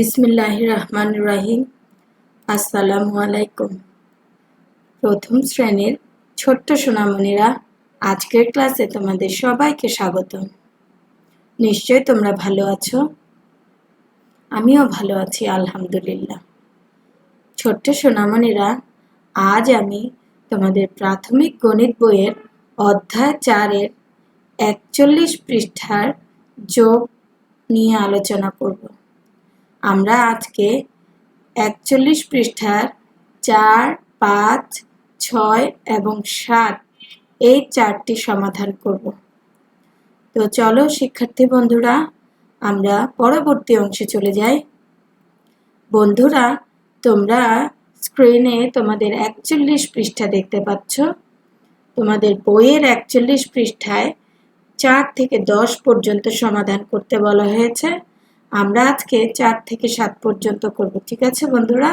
বিসমিল্লাহ রহমান রাহিম। আসসালামু আলাইকুম। প্রথম শ্রেণির ছোট্ট সোনামণিরা আজকের ক্লাসে তোমাদের সবাইকে স্বাগত। নিশ্চয় তোমরা ভালো আছো? আমিও ভালো আছি, আলহামদুলিল্লাহ। ছোট্ট সোনামণিরা, আজ আমি তোমাদের প্রাথমিক গণিত বইয়ের অধ্যায় চারের একচল্লিশ পৃষ্ঠার যোগ নিয়ে আলোচনা করব। আমরা আজকে একচল্লিশ পৃষ্ঠার চার, পাঁচ, ছয় এবং সাত এই চারটি সমাধান করব। তো চলো শিক্ষার্থী বন্ধুরা, আমরা পরবর্তী অংশে চলে যাই। বন্ধুরা, তোমরা স্ক্রিনে তোমাদের একচল্লিশ পৃষ্ঠা দেখতে পাচ্ছ। তোমাদের বইয়ের একচল্লিশ পৃষ্ঠায় চার থেকে দশ পর্যন্ত সমাধান করতে বলা হয়েছে। আমরা আজকে চার থেকে সাত পর্যন্ত করব, ঠিক আছে বন্ধুরা?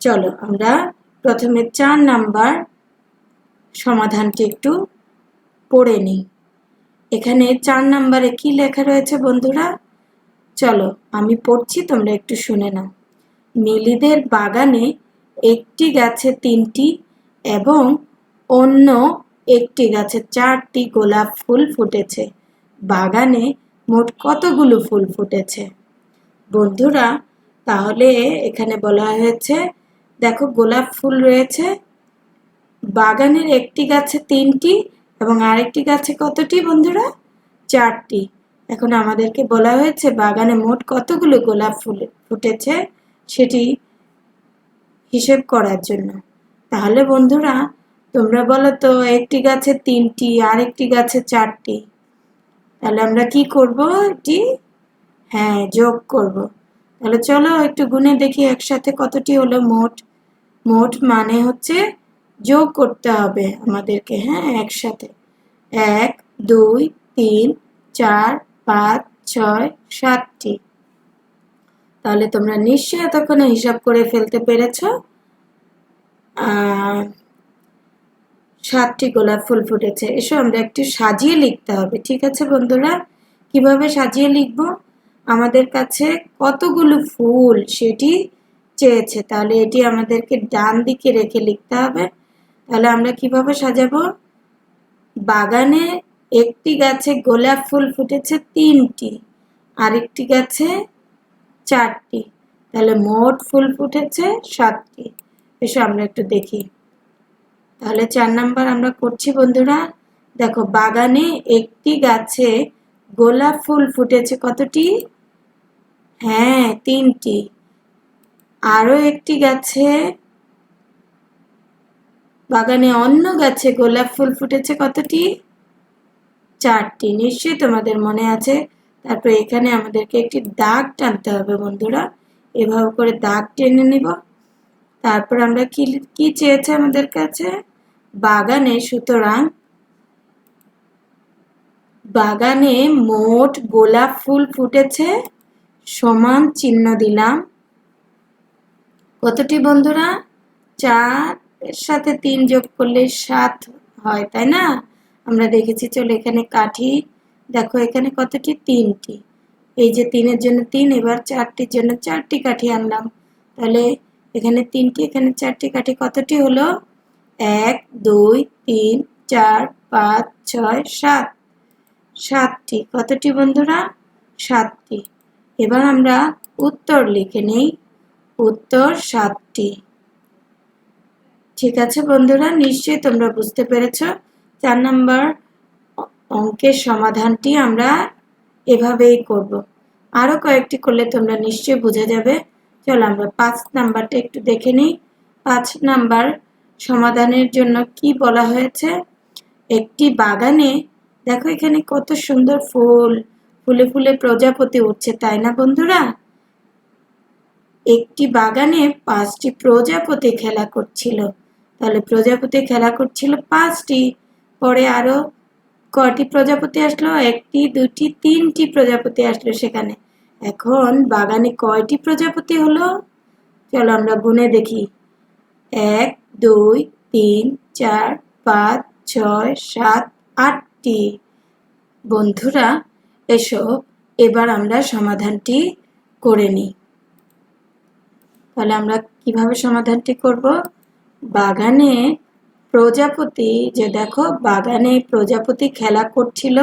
চলো, আমরা প্রথমে চার নাম্বার সমাধানটি একটু পড়ে নিই। এখানে চার নাম্বারে কি লেখা রয়েছে বন্ধুরা? চলো, আমি পড়ছি, তোমরা একটু শুনে নাও। মিলিদের বাগানে একটি গাছে তিনটি এবং অন্য একটি গাছে চারটি গোলাপ ফুল ফুটেছে। বাগানে মোট কতগুলো ফুল ফুটেছে? বন্ধুরা, তাহলে এখানে বলা হয়েছে, দেখো গোলাপ ফুল রয়েছে, বাগানের একটি গাছে তিনটি এবং আরেকটি গাছে কতটি বন্ধুরা? চারটি। এখন আমাদেরকে বলা হয়েছে বাগানে মোট কতগুলো গোলাপ ফুল ফুটেছে সেটি হিসেব করার জন্য। তাহলে বন্ধুরা, তোমরা বলো তো, একটি গাছে তিনটি, আরেকটি গাছে চারটি। তাহলে আমরা কি করব এটি? হ্যাঁ যোগ করব। তাহলে চলো একটু গুনে দেখি একসাথে কতটি হলো মোট। মোট মানে হচ্ছে যোগ করতে হবে আমাদেরকে হ্যাঁ একসাথে। এক, দুই, তিন, চার, পাঁচ, ছয়, সাতটি। তাহলে তোমরা নিশ্চয়ই এতক্ষণে হিসাব করে ফেলতে পেরেছ। সাতটি গোলাপ ফুল ফুটেছে। এসো আমরা একটু সাজিয়ে লিখতে হবে, ঠিক আছে বন্ধুরা? কীভাবে সাজিয়ে লিখব? আমাদের কাছে কতগুলো ফুল সেটি চেয়েছে। তাহলে এটি আমাদেরকে ডান দিকে রেখে লিখতে হবে। তাহলে আমরা কীভাবে সাজাবো? বাগানে একটি গাছে গোলাপ ফুল ফুটেছে তিনটি, আরেকটি গাছে চারটি। তাহলে মোট ফুল ফুটেছে সাতটি। এসো আমরা একটু দেখি। তাহলে চার নাম্বার আমরা করছি বন্ধুরা। দেখো বাগানে একটি গাছে গোলাপ ফুল ফুটেছে কতটি? হ্যাঁ তিনটি। আরও একটি গাছে বাগানে অন্য গাছে গোলাপ ফুল ফুটেছে কতটি? চারটি। নিশ্চয়ই তোমাদের মনে আছে। তারপর এখানে আমাদেরকে একটি দাগ টানতে হবে বন্ধুরা। এভাবে করে দাগ টেনে নিব। তারপর আমরা কি কি চেয়েছে আমাদের কাছে? বাগানে, সুতরাং বাগানে মোট গোলাপ ফুল ফুটেছে, সমান চিহ্ন দিলাম। কতটি বন্ধুরা? চার সাথে তিন যোগ করলে সাত হয়, তাই না? আমরা দেখেছি, চলো এখানে কাঠি। দেখো, এখানে কতটি? তিনটি। এই যে তিনের জন্য তিন, এবার চারটির জন্য চারটি কাঠি আনলাম। তাহলে এখানে তিনটি, এখানে চারটি কাঠি। কতটি হলো? এক, দুই, তিন, চার, পাঁচ, ছয়, সাত। সাতটি। কতটি বন্ধুরা? সাতটি। এবার আমরা উত্তর লিখে নেই। উত্তর সাতটি। ঠিক আছে বন্ধুরা, নিশ্চয়ই তোমরা বুঝতে পেরেছ। চার নম্বর অঙ্কের সমাধানটি আমরা এভাবেই করব। আরও কয়েকটি করলে তোমরা নিশ্চয়ই বুঝে যাবে। চলো আমরা পাঁচ নাম্বারটা একটু দেখে নিই। পাঁচ নাম্বার সমাধানের জন্য কি বলা হয়েছে? একটি বাগানে, দেখো এখানে কত সুন্দর ফুল, ফুলে ফুলে প্রজাপতি উঠছে, তাই না বন্ধুরা? একটি বাগানে পাঁচটি প্রজাপতি খেলা করছিল। তাহলে প্রজাপতি খেলা করছিল পাঁচটি, পরে আরও কয়টি প্রজাপতি আসলো? একটি, দুটি, তিনটি প্রজাপতি আসলো সেখানে। এখন বাগানে কয়টি প্রজাপতি হলো? চলো আমরা গুনে দেখি। এক, দুই, তিন, চার, পাঁচ, ছয়, সাত, আটটি। বন্ধুরা, এসো, এবার আমরা সমাধানটি করে নিই। তাহলে আমরা কীভাবে সমাধানটি করব? বাগানে প্রজাপতি, যে দেখো, বাগানে প্রজাপতি খেলা করছিল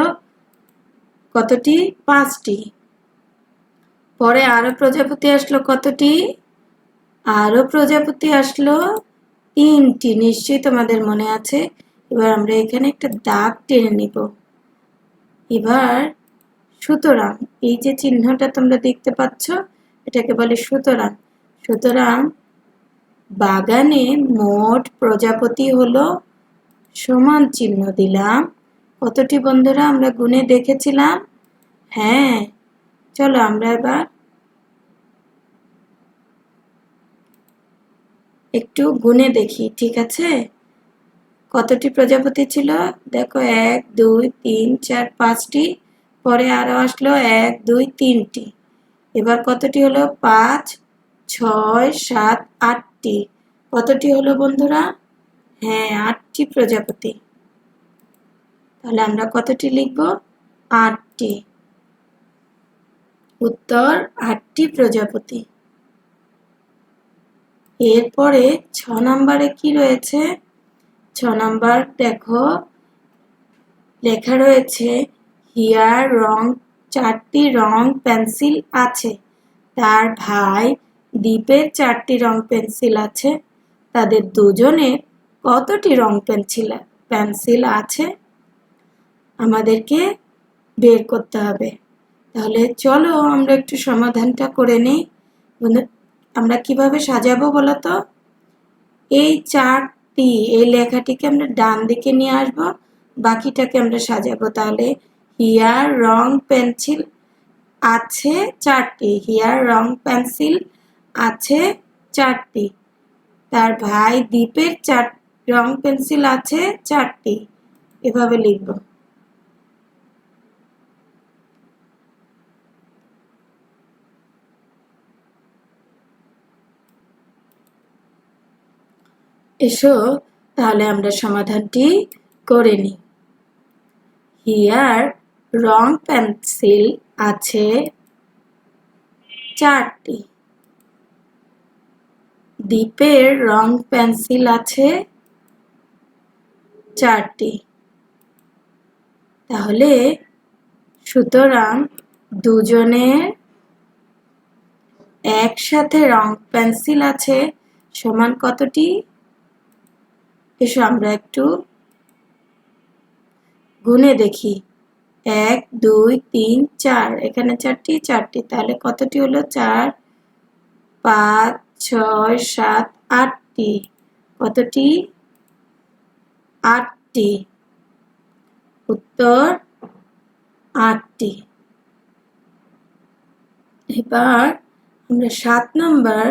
কতটি? পাঁচটি। পরে আরও প্রজাপতি আসলো কতটি? আরও প্রজাপতি আসলো। তিনটি নিশ্চয়ই তোমাদের মনে আছে। এবার আমরা এখানে একটা দাগ টেনে নিব। এবার সুতরাং, এই যে চিহ্নটা তোমরা দেখতে পাচ্ছ, এটাকে বলে সুতরাং। সুতরাং বাগানে মোট প্রজাপতি হলো সমান চিহ্ন দিলাম। কতটি বন্ধুরা আমরা গুনে দেখেছিলাম? হ্যাঁ চলো আমরা এবার একটু গুনে দেখি, ঠিক আছে? কতটি প্রজাপতি ছিল? দেখো, এক, দুই, তিন, চার, পাঁচটি। পরে আরও আসলো এক, দুই, তিনটি। এবার কতটি হলো? পাঁচ, ছয়, সাত, আটটি। কতটি হলো বন্ধুরা? হ্যাঁ আটটি প্রজাপতি। তাহলে আমরা কতটি লিখব? আটটি। উত্তর, আটটি প্রজাপতি। এরপরে ছ নম্বরে কি রয়েছে? ছ নম্বর, দেখো, লেখা রয়েছে, হিয়ার রং, চারটি রং পেন্সিল আছে। তার ভাই দ্বীপের চারটি রং পেন্সিল আছে। তাদের দুজনের কতটি রং পেন্সিল পেন্সিল আছে? আমাদেরকে বের করতে হবে। তাহলে চলো আমরা একটু সমাধানটা করে নিই। আমরা কীভাবে সাজাবো বলো তো এই চারটি, এই লেখাটিকে আমরা ডান দিকে নিয়ে আসব, বাকিটাকে আমরা সাজাবো। তাহলে হিয়ার রং পেন্সিল আছে চারটি। হিয়ার রং পেন্সিল আছে চারটি। তার ভাই দ্বীপের চার রং পেন্সিল আছে চারটি। এভাবে লিখব। এসো, তাহলে আমরা সমাধানটি করে নিই। হিয়ার রং পেন্সিল আছে চারটি। দ্বীপের রং পেন্সিল আছে চারটি। তাহলে সুতরাং দুজনের একসাথে রং পেন্সিল আছে, সমান কতটি? এসো, আমরা একটু গুনে দেখি। এক, দুই, তিন, চার। এখানে চারটি চারটি। তাহলে কতটি হলো? চার, পাঁচ, ছয়, সাত, আটটি। কতটি? আটটি। উত্তর, আটটি। এবার আমরা সাত নম্বর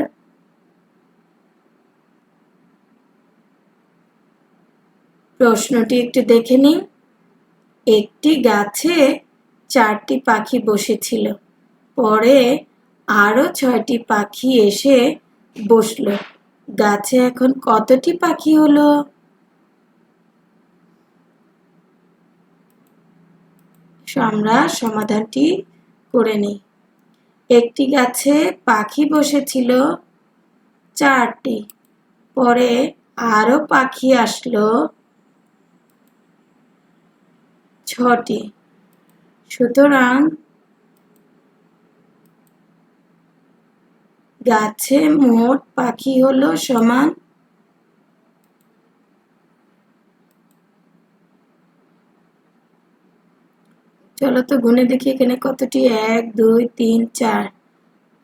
প্রশ্নটি একটু দেখে নিই। একটি গাছে চারটি পাখি বসেছিল। পরে আরও ছয়টি পাখি এসে বসল। গাছে এখন কতটি পাখি হলো? আমরা সমাধানটি করে নিই। একটি গাছে পাখি বসেছিল চারটি। পরে আরও পাখি আসলো ছটি। সুতরাং গাছে মোট পাখি হলো সমান চলো তো গুনে দেখি এখানে কতটি? এক, দুই, তিন, চার।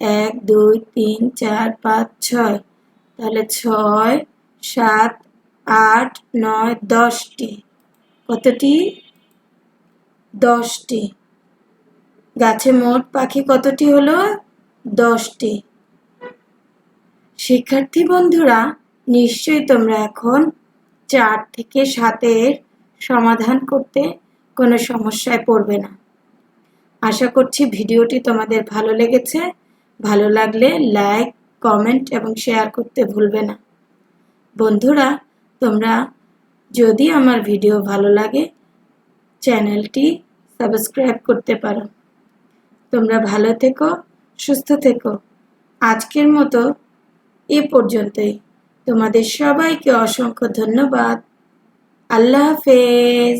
এক, দুই, তিন, চার, পাঁচ, ছয়। তাহলে ছয়, সাত, আট, নয়, দশটি। কতটি? দশটি। গাছে মোট পাখি কতটি হলো? দশটি। শিক্ষার্থী বন্ধুরা, নিশ্চয়ই তোমরা এখন চার থেকে সাতের সমাধান করতে কোনো সমস্যায় পড়বে না। আশা করছি ভিডিওটি তোমাদের ভালো লেগেছে। ভালো লাগলে লাইক, কমেন্ট এবং শেয়ার করতে ভুলবে না। বন্ধুরা, তোমরা যদি আমার ভিডিও ভালো লাগে চ্যানেলটি সাবস্ক্রাইব করতে পারো। তোমরা ভালো থেকো, সুস্থ থেকো। আজকের মতো এ পর্যন্তই। তোমাদের সবাইকে অসংখ্য ধন্যবাদ। আল্লাহ হাফেজ।